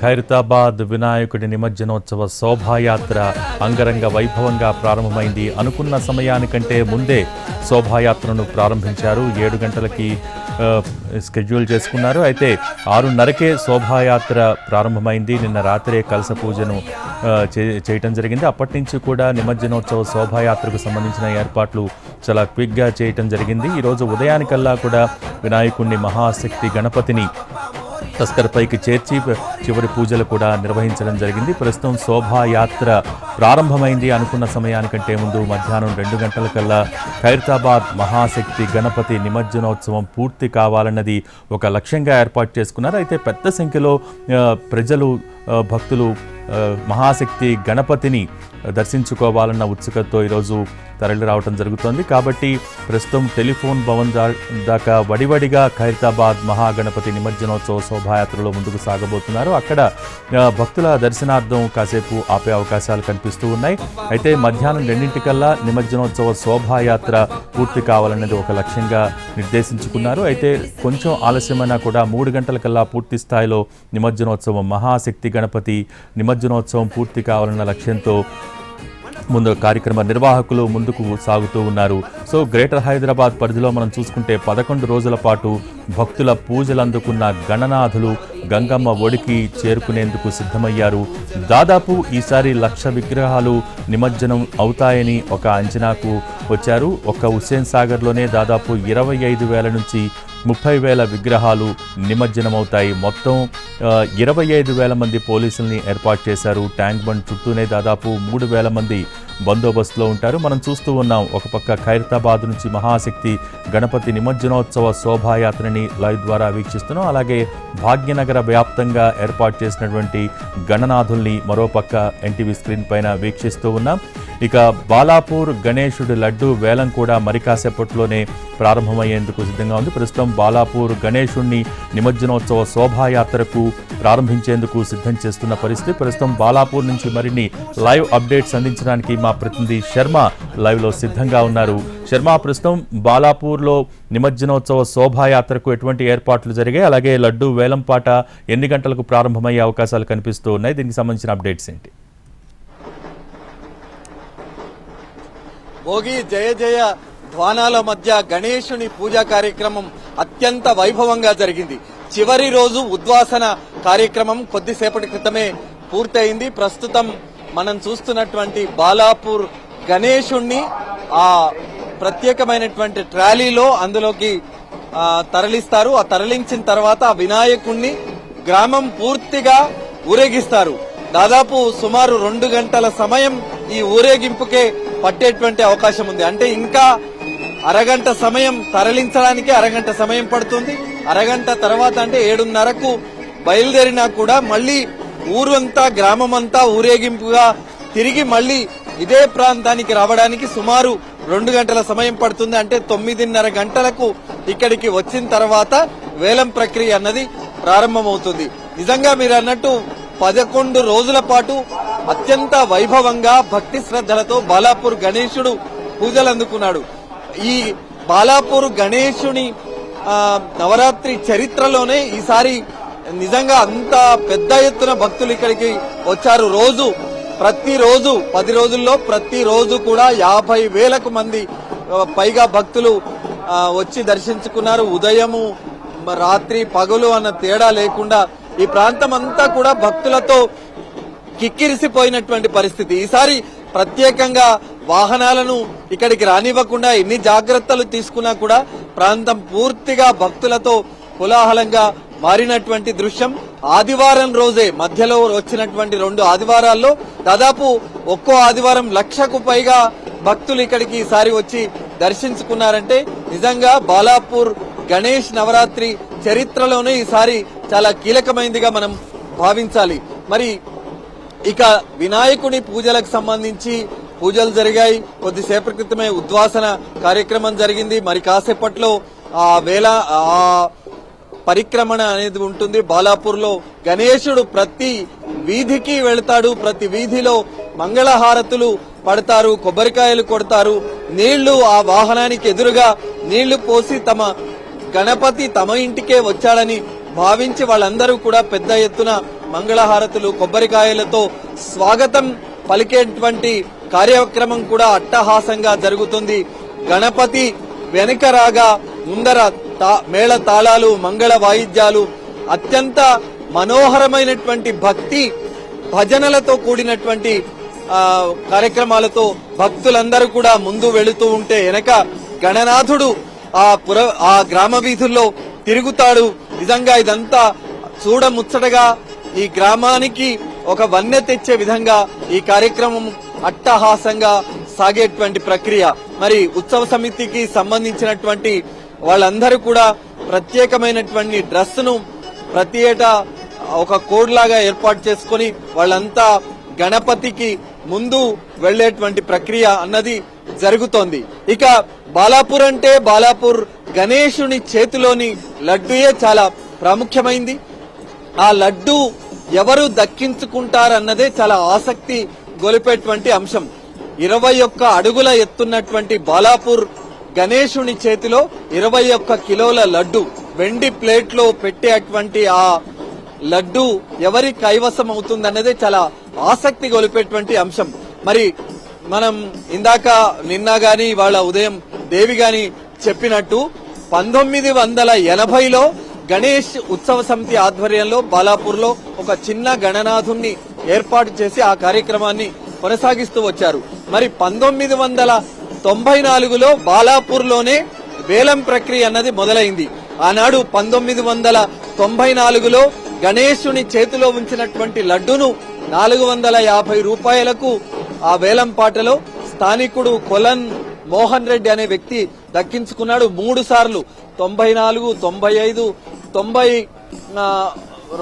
ఖైరతాబాద్ వినాయకుడి నిమజ్జనోత్సవ శోభాయాత్ర అంగరంగ వైభవంగా ప్రారంభమైంది అనుకున్న సమయానికంటే ముందే శోభాయాత్రను ప్రారంభించారు. ఏడు గంటలకి స్కెడ్యూల్ చేసుకున్నారు. అయితే ఆరున్నరకే శోభాయాత్ర ప్రారంభమైంది. నిన్న రాత్రే కలస పూజను చే- చేయటం జరిగింది. అప్పటి నుంచి కూడా నిమజ్జనోత్సవ శోభాయాత్రకు సంబంధించిన ఏర్పాట్లు చాలా క్విక్గా చేయటం జరిగింది. ఈరోజు ఉదయానికల్లా కూడా వినాయకుడిని మహాశక్తి గణపతిని తస్కర్ పైకి చేర్చి చివరి పూజలు కూడా నిర్వహించడం జరిగింది. ప్రస్తుతం శోభాయాత్ర ప్రారంభమైంది అనుకున్న సమయానికంటే ముందు మధ్యాహ్నం రెండు గంటల కల్లా ఖైరతాబాద్ మహాశక్తి గణపతి నిమజ్జనోత్సవం పూర్తి కావాలన్నది ఒక లక్ష్యంగా ఏర్పాటు చేసుకున్నారు. అయితే పెద్ద సంఖ్యలో ప్రజలు భక్తులు మహాశక్తి గణపతిని దర్శించుకోవాలన్న ఉత్సుకతతో ఈరోజు తరలి రావటం జరుగుతోంది. కాబట్టి ప్రస్తుతం టెలిఫోన్ భవన్ దా- దాకా వడివడిగా ఖైరతాబాద్ మహాగణపతి నిమజ్జనోత్సవ శోభాయాత్రలో ముందుకు సాగబోతున్నారు. అక్కడ భక్తుల దర్శనార్థం కాసేపు ఆపే అవకాశాలు కనిపిస్తూ ఉన్నాయి. అయితే మధ్యాహ్నం రెండింటికల్లా నిమజ్జనోత్సవ శోభాయాత్ర పూర్తి కావాలనేది ఒక లక్ష్యంగా నిర్దేశించుకున్నారు. అయితే కొంచెం ఆలస్యమైనా కూడా మూడు గంటలకల్లా పూర్తి స్థాయిలో నిమజ్జనోత్సవం మహాశక్తి గణపతి నిమజ్జనోత్సవం పూర్తి కావాలన్న లక్ష్యంతో ముందు కార్యక్రమ నిర్వాహకులు ముందుకు సాగుతూ ఉన్నారు. సో గ్రేటర్ హైదరాబాద్ పరిధిలో మనం చూసుకుంటే పదకొండు రోజుల పాటు భక్తుల పూజలు అందుకున్న గణనాథులు గంగమ్మ ఒడికి చేరుకునేందుకు సిద్ధమయ్యారు. దాదాపు ఈసారి లక్ష విగ్రహాలు నిమజ్జనం అవుతాయని ఒక అంచనాకు వచ్చారు. ఒక్క హుస్సేన్ సాగర్లోనే దాదాపు ఇరవై ఐదు వేల నుంచి ముప్పై వేల విగ్రహాలు నిమజ్జనమవుతాయి. మొత్తం ఇరవై ఐదు వేల మంది పోలీసుల్ని ఏర్పాటు చేశారు. ట్యాంక్ బండ్ చుట్టూనే దాదాపు మూడు వేల మంది బందోబస్తులో ఉంటారు. మనం చూస్తూ ఉన్నాం ఒక పక్క ఖైరతాబాద్ నుంచి మహాశక్తి గణపతి నిమజ్జనోత్సవ శోభాయాత్రని లైవ్ ద్వారా వీక్షిస్తున్నాం. అలాగే భాగ్యనగర వ్యాప్తంగా ఏర్పాటు చేసినటువంటి గణనాథుల్ని మరోపక్క ఎన్టీవీ స్క్రీన్ పైన వీక్షిస్తూ ఉన్నాం. ఇక బాలాపూర్ గణేశుడి లడ్డు వేలం కూడా మరికాసేపట్లోనే ప్రారంభమయ్యేందుకు సిద్ధంగా ఉంది. ప్రస్తుతం బాలాపూర్ గణేశుణ్ణి నిమజ్జనోత్సవ శోభాయాత్రకు ప్రారంభించేందుకు సిద్ధం చేస్తున్న పరిస్థితి. ప్రస్తుతం బాలాపూర్ నుంచి మరిన్ని లైవ్ అప్డేట్స్ అందించడానికి మా ప్రతినిధి శర్మ లైవ్లో సిద్ధంగా ఉన్నారు. శర్మ ప్రస్తుతం బాలాపూర్లో నిమజ్జనోత్సవ శోభాయాత్రకు ఎటువంటి ఏర్పాట్లు జరిగాయి? అలాగే లడ్డు వేలంపాట ఎన్ని గంటలకు ప్రారంభమయ్యే అవకాశాలు కనిపిస్తూ ఉన్నాయి? దీనికి సంబంధించిన అప్డేట్స్ ఏంటి? భోగి జయ జయ ధ్వానాల మధ్య గణేశుని పూజా కార్యక్రమం అత్యంత వైభవంగా జరిగింది. చివరి రోజు ఉద్వాసన కార్యక్రమం కొద్దిసేపటి క్రితమే పూర్తయింది. ప్రస్తుతం మనం చూస్తున్నటువంటి బాలాపూర్ గణేశుణ్ణి ఆ ప్రత్యేకమైనటువంటి ట్రాలీలో అందులోకి తరలిస్తారు. ఆ తరలించిన తర్వాత ఆ వినాయకుణ్ణి గ్రామం పూర్తిగా ఊరేగిస్తారు. దాదాపు సుమారు రెండు గంటల సమయం ఈ ఊరేగింపుకే పట్టేటువంటి అవకాశం ఉంది. అంటే ఇంకా అరగంట సమయం తరలించడానికి అరగంట సమయం పడుతుంది. అరగంట తర్వాత అంటే ఏడున్నరకు బయలుదేరినా కూడా మళ్ళీ ఊరంతా గ్రామమంతా ఊరేగింపుగా తిరిగి మళ్ళీ ఇదే ప్రాంతానికి రావడానికి సుమారు రెండు గంటల సమయం పడుతుంది. అంటే తొమ్మిదిన్నర గంటలకు ఇక్కడికి వచ్చిన తర్వాత వేలం ప్రక్రియ అన్నది ప్రారంభమవుతుంది. నిజంగా మీరు అన్నట్టు పదకొండు రోజుల పాటు అత్యంత వైభవంగా భక్తి శ్రద్ధలతో బాలాపూర్ గణేశుడు పూజలు అందుకున్నాడు ఈ బాలాపూర్ గణేశుని నవరాత్రి చరిత్రలోనే ఈసారి నిజంగా అంత పెద్ద ఎత్తున భక్తులు ఇక్కడికి వచ్చారు. రోజు ప్రతిరోజు పది రోజుల్లో ప్రతిరోజు కూడా యాభై వేలకు మంది పైగా భక్తులు వచ్చి దర్శించుకున్నారు. ఉదయము రాత్రి పగలు అన్న తేడా లేకుండా ఈ ప్రాంతం అంతా కూడా భక్తులతో కిక్కిరిసిపోయినటువంటి పరిస్థితి. ఈసారి ప్రత్యేకంగా వాహనాలను ఇక్కడికి రానివ్వకుండా ఎన్ని జాగ్రత్తలు తీసుకున్నా కూడా ప్రాంతం పూర్తిగా భక్తులతో కోలాహలంగా మారినటువంటి దృశ్యం. ఆదివారం రోజే మధ్యలో వచ్చినటువంటి రెండు ఆదివారాల్లో దాదాపు ఒక్కో ఆదివారం లక్షకు పైగా భక్తులు ఇక్కడికి ఈసారి వచ్చి దర్శించుకున్నారంటే నిజంగా బాలాపూర్ గణేష్ నవరాత్రి చరిత్రలోనే ఈసారి చాలా కీలకమైనదిగా మనం భావించాలి. మరి ఇక వినాయకుని పూజలకు సంబంధించి పూజలు జరిగాయి. కొద్దిసేపటి క్రితమే ఉద్వాసన కార్యక్రమం జరిగింది. మరి కాసేపట్లో ఆ వేళ ఆ పరిక్రమణ అనేది ఉంటుంది. బాలాపూర్లో గణేశుడు ప్రతి వీధికి వెళ్తాడు. ప్రతి వీధిలో మంగళహారతులు పడతారు కొబ్బరికాయలు కొడతారు. నీళ్ళు ఆ వాహనానికి ఎదురుగా నీళ్ళు పోసి తమ గణపతి తమ ఇంటికే వచ్చాడని భావించి వాళ్ళందరూ కూడా పెద్ద ఎత్తున మంగళహారతులు కొబ్బరికాయలతో స్వాగతం పలికేటువంటి కార్యక్రమం కూడా అట్టహాసంగా జరుగుతుంది. గణపతి వెనుక రాగా ముందర తా- మేళ తాళాలు మంగళ వాయిద్యాలు అత్యంత మనోహరమైనటువంటి భక్తి భజనలతో కూడినటువంటి కార్యక్రమాలతో భక్తులందరూ కూడా ముందు వెళుతూ ఉంటే వెనక గణనాథుడు ఆ పుర ఆ గ్రామ వీధుల్లో తిరుగుతాడు. నిజంగా ఇదంతా చూడముచ్చటగా ఈ గ్రామానికి ఒక వన్నె తెచ్చే విధంగా ఈ కార్యక్రమం అట్టహాసంగా సాగేటువంటి ప్రక్రియ. మరి ఉత్సవ సమితికి సంబంధించినటువంటి వాళ్ళందరూ కూడా ప్రత్యేకమైనటువంటి డ్రెస్ను ప్రతి ఏటా ఒక కోడ్ లాగా ఏర్పాటు చేసుకొని వాళ్ళంతా గణపతికి ముందు వెళ్ళేటువంటి ప్రక్రియ అన్నది జరుగుతోంది. ఇక బాలాపూర్ అంటే బాలాపూర్ గణేషుని చేతిలోని లడ్డూయే చాలా ప్రాముఖ్యమైంది. ఆ లడ్డు ఎవరు దక్కించుకుంటారన్నదే చాలా ఆసక్తి గొలిపేటువంటి అంశం. ఇరవై ఒక్క అడుగుల ఎత్తున్నటువంటి బాలాపూర్ గణేశుని చేతిలో ఇరవై ఒక్క కిలోల లడ్డు వెండి ప్లేట్లో పెట్టేటువంటి ఆ లడ్డు ఎవరి కైవసం అవుతుందన్నదే చాలా ఆసక్తి గొలిపేటువంటి అంశం. మరి మనం ఇందాక నిన్న గాని వాళ్ళ ఉదయం దేవి గాని చెప్పినట్టు పంతొమ్మిది వందల ఎనభైలో గణేష్ ఉత్సవ సమితి ఆధ్వర్యంలో బాలాపూర్లో ఒక చిన్న గణనాథుణ్ణి ఏర్పాటు చేసి ఆ కార్యక్రమాన్ని కొనసాగిస్తూ వచ్చారు. మరి పంతొమ్మిది వందల తొంభై నాలుగులో బాలాపూర్లోనే వేలం ప్రక్రియ అన్నది మొదలైంది. ఆనాడు పంతొమ్మిది వందల తొంభై నాలుగులో గణేశుని చేతిలో ఉంచినటువంటి లడ్డును నాలుగు వందల యాభై రూపాయలకు ఆ వేలం పాటలో స్థానికుడు కొలన్ మోహన్ రెడ్డి అనే వ్యక్తి దక్కించుకున్నాడు. మూడు సార్లు తొంభై నాలుగు తొంభై ఐదు తొంభై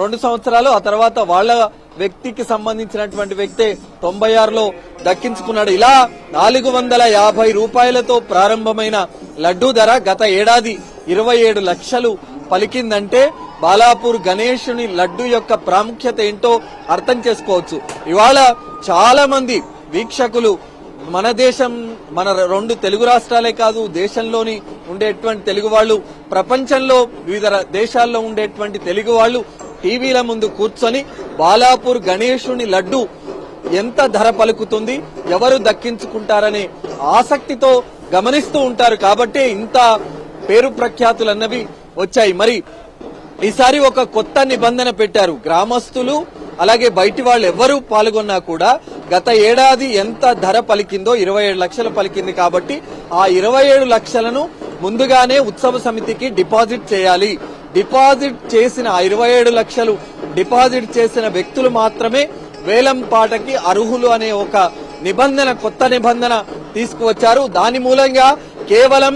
రెండు సంవత్సరాలు ఆ తర్వాత వాళ్ళ వ్యక్తికి సంబంధించినటువంటి వ్యక్తే తొంభై ఆరులో దక్కించుకున్నాడు. ఇలా నాలుగు వందల యాభై రూపాయలతో ప్రారంభమైన లడ్డూ ధర గత ఏడాది ఇరవై ఏడు లక్షలు పలికిందంటే బాలాపూర్ గణేశుని లడ్డు యొక్క ప్రాముఖ్యత ఏంటో అర్థం చేసుకోవచ్చు. ఇవాళ చాలా మంది వీక్షకులు మన దేశం మన రెండు తెలుగు రాష్ట్రాలే కాదు దేశంలోని ఉండేటువంటి తెలుగు వాళ్ళు ప్రపంచంలో వివిధ దేశాల్లో ఉండేటువంటి తెలుగు వాళ్ళు టీవీల ముందు కూర్చొని బాలాపూర్ గణేశుని లడ్డు ఎంత ధర పలుకుతుంది ఎవరు దక్కించుకుంటారనే ఆసక్తితో గమనిస్తూ ఉంటారు కాబట్టి ఇంత పేరు ప్రఖ్యాతులు అన్నవి వచ్చాయి. మరి ఈసారి ఒక కొత్త నిబంధన పెట్టారు. గ్రామస్తులు అలాగే బయటి వాళ్ళు ఎవరు పాల్గొన్నా కూడా గత ఏడాది ఎంత ధర పలికిందో ఇరవై ఏడు లక్షలు పలికింది కాబట్టి ఆ ఇరవై ఏడు లక్షలను ముందుగానే ఉత్సవ సమితికి డిపాజిట్ చేయాలి. డిపాజిట్ చేసిన ఆ ఇరవై ఏడు లక్షలు డిపాజిట్ చేసిన వ్యక్తులు మాత్రమే వేలం పాటకి అర్హులు అనే ఒక నిబంధన కొత్త నిబంధన తీసుకువచ్చారు. దాని మూలంగా కేవలం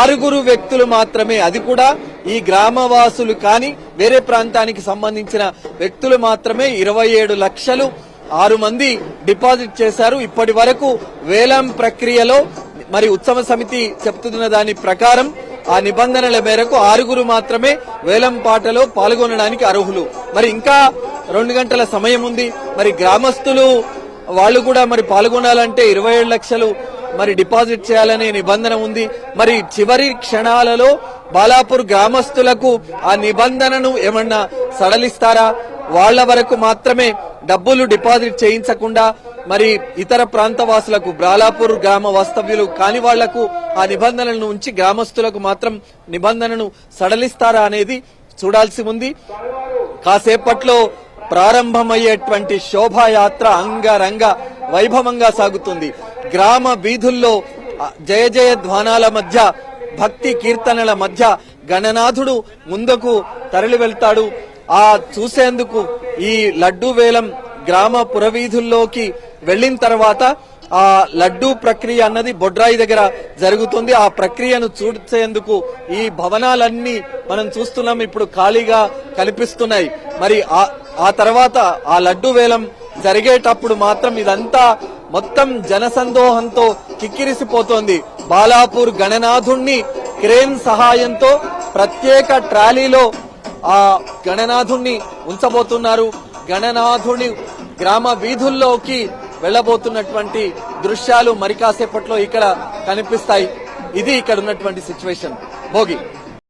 ఆరుగురు వ్యక్తులు మాత్రమే అది కూడా ఈ గ్రామవాసులు కానీ వేరే ప్రాంతానికి సంబంధించిన వ్యక్తులు మాత్రమే ఇరవై ఏడు లక్షలు ఆరు మంది డిపాజిట్ చేశారు. ఇప్పటి వరకు వేలం ప్రక్రియలో మరి ఉత్సవ సమితి చెప్తున్న దాని ప్రకారం ఆ నిబంధనల మేరకు ఆరుగురు మాత్రమే వేలం పాటలో పాల్గొనడానికి అర్హులు. మరి ఇంకా రెండు గంటల సమయం ఉంది. మరి గ్రామస్తులు వాళ్ళు కూడా మరి పాల్గొనాలంటే ఇరవై ఏడు లక్షలు మరి డిపాజిట్ చేయాలనే నిబంధన ఉంది. మరి చివరి క్షణాలలో బాలాపూర్ గ్రామస్తులకు ఆ నిబంధనను ఏమన్నా సడలిస్తారా? వాళ్ళ వరకు మాత్రమే డబ్బులు డిపాజిట్ చేయించకుండా మరి ఇతర ప్రాంత వాసులకు బాలాపూర్ గ్రామ వాస్తవ్యులు కాని వాళ్ళకు ఆ నిబంధనలను ఉంచి గ్రామస్తులకు మాత్రం నిబంధనను సడలిస్తారా అనేది చూడాల్సి ఉంది. కాసేపట్లో ప్రారంభమయ్యేటువంటి శోభాయాత్ర అంగరంగ వైభవంగా సాగుతుంది. గ్రామ వీధుల్లో జయ జయ ధ్వానాల మధ్య భక్తి కీర్తనల మధ్య గణనాథుడు ముందుకు తరలి వెళ్తాడు. ఆ చూసేందుకు ఈ లడ్డు వేలం గ్రామ పురవీధుల్లోకి వెళ్ళిన తర్వాత ఆ లడ్డూ ప్రక్రియ అన్నది బొడ్రాయి దగ్గర జరుగుతుంది. ఆ ప్రక్రియను చూసేందుకు ఈ భవనాలన్నీ మనం చూస్తున్నాం. ఇప్పుడు ఖాళీగా కనిపిస్తున్నాయి. మరి ఆ ఆ తర్వాత ఆ లడ్డు వేలం జరిగేటప్పుడు మాత్రం ఇదంతా మొత్తం జనసందోహంతో కిక్కిరిసిపోతోంది. బాలాపూర్ గణనాథుణ్ణి క్రేన్ సహాయంతో ప్రత్యేక ట్రాలీలో ఆ గణనాథుణ్ణి ఉంచబోతున్నారు. గణనాథుని గ్రామ వీధుల్లోకి వెళ్ళబోతున్నటువంటి దృశ్యాలు మరి కాసేపట్లో ఇక్కడ కనిపిస్తాయి. ఇది ఇక్కడ ఉన్నటువంటి సిచ్యువేషన్. భోగి.